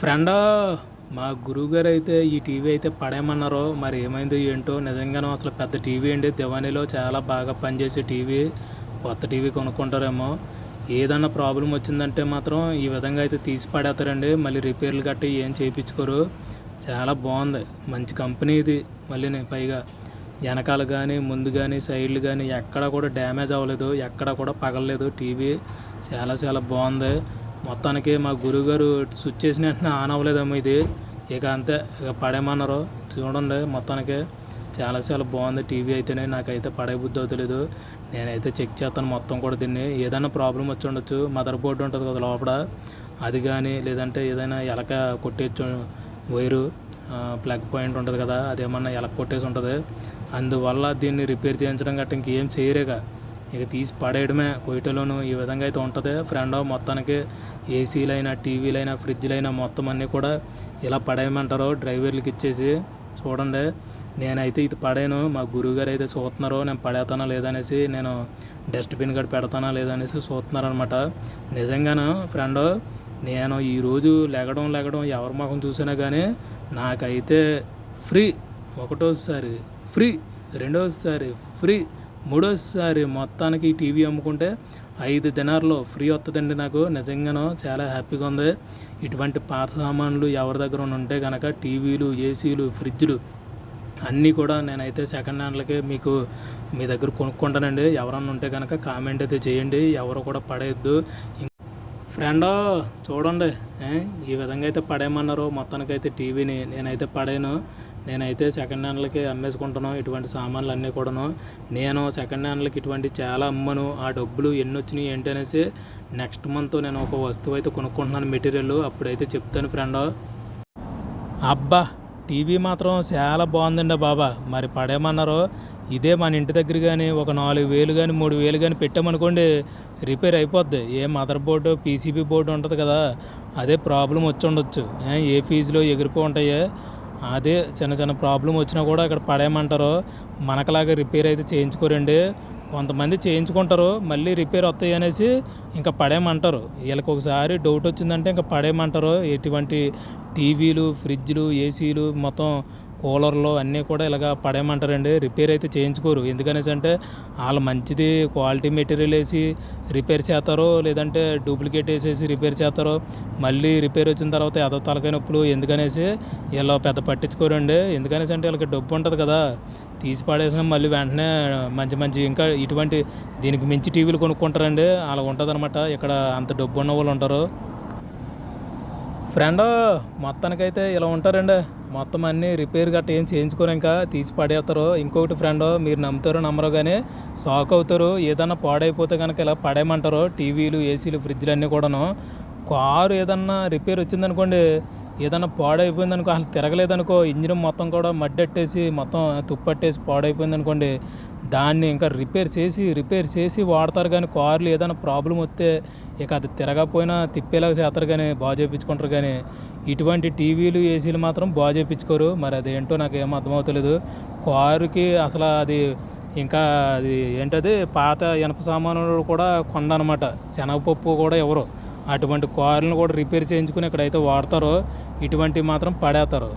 Friend మా గురువుగారు అయితే ఈ టీవీ అయితే పడేయమన్నారు మరి ఏమైందో ఏంటో నిజంగానే అసలు పెద్ద టీవీ అండి. దివానీలో చాలా బాగా పనిచేసే టీవీ కొత్త టీవీ కొనుక్కుంటారేమో. ఏదన్నా ప్రాబ్లం వచ్చిందంటే మాత్రం ఈ విధంగా అయితే తీసి పడేస్తారండి. మళ్ళీ రిపేర్లు గట్టి ఏం చేయించుకోరు. చాలా బాగుంది. మంచి కంపెనీ ఇది మళ్ళీ నేను పైగా వెనకాల కానీ ముందు కానీ సైడ్లు కానీ ఎక్కడ కూడా డ్యామేజ్ అవ్వలేదు. ఎక్కడ కూడా పగలలేదు టీవీ. చాలా చాలా బాగుంది. మొత్తానికి మా గురువుగారు స్విచ్ చేసిన వెంటనే ఆన్ అవ్వలేదేమో ఇది. ఇక అంతే ఇక పడేయమన్నారు. చూడండి మొత్తానికి చాలా చాలా బాగుంది టీవీ అయితేనే. నాకైతే పడే బుద్ధి అవుతలేదు నేనైతే చెక్ చేస్తాను మొత్తం కూడా దీన్ని. ఏదైనా ప్రాబ్లం వచ్చి ఉండొచ్చు. మదర్ బోర్డు ఉంటుంది కదా లోపల. అది కానీ లేదంటే ఏదైనా ఎలక కొట్టేచ్చు వైరు ప్లగ్ పాయింట్ ఉంటుంది కదా అదేమన్నా ఎలక కొట్టేసి ఉంటుంది. అందువల్ల దీన్ని రిపేర్ చేయించడం గట్ట ఇంకేం చేయరేగా. ఇక తీసి పడేయడమే. కోయిటలోను ఈ విధంగా అయితే ఉంటుంది. ఫ్రెండ్ మొత్తానికి ఏసీలైనా టీవీలైనా ఫ్రిడ్జ్లైనా మొత్తం అన్నీ కూడా ఇలా పడేయమంటారు. డ్రైవర్లకి ఇచ్చేసి చూడండి. నేనైతే ఇది పడాను మా గురువుగారు అయితే చూస్తున్నారు నేను పడేతానా లేదనేసి నేను డస్ట్బిన్ గడి పెడతానా లేదనేసి చూస్తున్నారనమాట నిజంగాను ఫ్రెండ్? నేను ఈరోజు లెగడం లెగడం ఎవరి ముఖం చూసినా కానీ నాకైతే ఫ్రీ. ఒకటోసారి ఫ్రీ. రెండోసారి ఫ్రీ. మూడోసారి మొత్తానికి టీవీ అమ్ముకుంటే ఐదు దినాల్లో ఫ్రీ వస్తుందండి నాకు. నిజంగానో చాలా హ్యాపీగా ఉంది. ఇటువంటి పాత సామాన్లు ఎవరి దగ్గర ఉంటే కనుక టీవీలు ఏసీలు ఫ్రిడ్జ్లు అన్నీ కూడా నేనైతే సెకండ్ హ్యాండ్లకి మీకు మీ దగ్గర కొనుక్కుంటానండి. ఎవరన్నా ఉంటే కనుక కామెంట్ అయితే చేయండి. ఎవరు కూడా పడేయద్దు. ఫ్రెండ్ చూడండి. ఈ విధంగా అయితే పడేయమన్నారు మొత్తానికైతే టీవీని నేనైతే పడాను నేనైతే సెకండ్ హ్యాండ్లకి అమ్మేసుకుంటాను ఇటువంటి సామాన్లు అన్నీ కూడాను. నేను సెకండ్ హ్యాండ్లకి ఇటువంటి చాలా అమ్మను. ఆ డబ్బులు ఎన్ని వచ్చినాయి ఏంటి అనేసి నెక్స్ట్ మంత్ నేను ఒక వస్తువు అయితే కొనుక్కుంటున్నాను మెటీరియల్. అప్పుడైతే చెప్తాను ఫ్రెండ్ అబ్బా టీవీ మాత్రం చాలా బాగుందండి బాబా. మరి పడేమన్నారు ఇదే మన ఇంటి దగ్గర కానీ ఒక నాలుగు వేలు కానీ మూడు వేలు కానీ పెట్టామనుకోండి రిపేర్ అయిపోద్ది. ఏ మదర్ బోర్డు పీసీబీ బోర్డు ఉంటుంది కదా అదే ప్రాబ్లం వచ్చి ఉండొచ్చు. ఏ, ఏ ఫీజులో ఎగిరిపో ఉంటాయో? అదే చిన్న చిన్న ప్రాబ్లం వచ్చినా కూడా ఇక్కడ పడేయమంటారు. మనకలాగా రిపేర్ అయితే చేయించుకోరండి. కొంతమంది చేయించుకుంటారు మళ్ళీ రిపేర్ వస్తాయి అనేసి ఇంకా పడేయమంటారు. వీళ్ళకి ఒకసారి డౌట్ వచ్చిందంటే ఇంకా పడేయమంటారు. ఎటువంటి టీవీలు ఫ్రిడ్జ్లు ఏసీలు మొత్తం కూలర్లు అన్నీ కూడా ఇలాగ పడేయమంటారండి. రిపేర్ అయితే చేయించుకోరు. ఎందుకనేసి అంటే వాళ్ళు మంచిది క్వాలిటీ మెటీరియల్ వేసి రిపేర్ చేస్తారో లేదంటే డూప్లికేట్ వేసేసి రిపేర్ చేస్తారో మళ్ళీ రిపేర్ వచ్చిన తర్వాత ఎదో తలకాయ నొప్పులు ఎందుకనేసి వీళ్ళు పెద్ద పట్టించుకోరండి. ఎందుకనేసి అంటే వీళ్ళకి డబ్బు ఉంటుంది కదా. తీసి పడేసిన మళ్ళీ వెంటనే మంచి మంచి ఇంకా ఇటువంటి దీనికి మించి టీవీలు కొనుక్కుంటారండి. అలా ఉంటుంది ఇక్కడ అంత డబ్బు ఉన్న వాళ్ళు ఉంటారు. ఫ్రెండ్ మొత్తానికైతే ఇలా ఉంటారండి. మొత్తం అన్నీ రిపేర్ గట్ట ఏం చేయించుకోరు ఇంకా తీసి పడేస్తారు ఇంకొకటి ఫ్రెండ్ మీరు నమ్ముతారో నమ్మరో కానీ షాక్ అవుతారు. ఏదన్నా పాడైపోతే కనుక ఇలా పడేయమంటారు. టీవీలు ఏసీలు ఫ్రిడ్జ్లు అన్నీ కూడాను. కారు ఏదన్నా రిపేర్ వచ్చిందనుకోండి ఏదైనా పాడైపోయింది అనుకో అసలు తిరగలేదనుకో ఇంజిన్ మొత్తం కూడా మడ్డెట్టేసి మొత్తం తుప్పట్టేసి పాడైపోయింది అనుకోండి దాన్ని ఇంకా రిపేర్ చేసి రిపేర్ చేసి వాడతారు కానీ కార్లు ఏదైనా ప్రాబ్లం వస్తే ఇక అది తిరగకపోయినా తిప్పేలాగా చేస్తారు కానీ బాగా చేయించుకుంటారు కానీ ఇటువంటి టీవీలు ఏసీలు మాత్రం బాగా చేయించుకోరు. మరి అదేంటో నాకు ఏం అర్థమవుతలేదు. కారుకి అసలు అది ఇంకా అది ఏంటది పాత ఇనప సామానులు కూడా కొండ అనమాట శనగపప్పు కూడా ఎవరు అటువంటి కార్లను కూడా రిపేర్ చేయించుకుని ఇక్కడైతే వాడతారో ఇటువంటివి మాత్రం పడేస్తారు.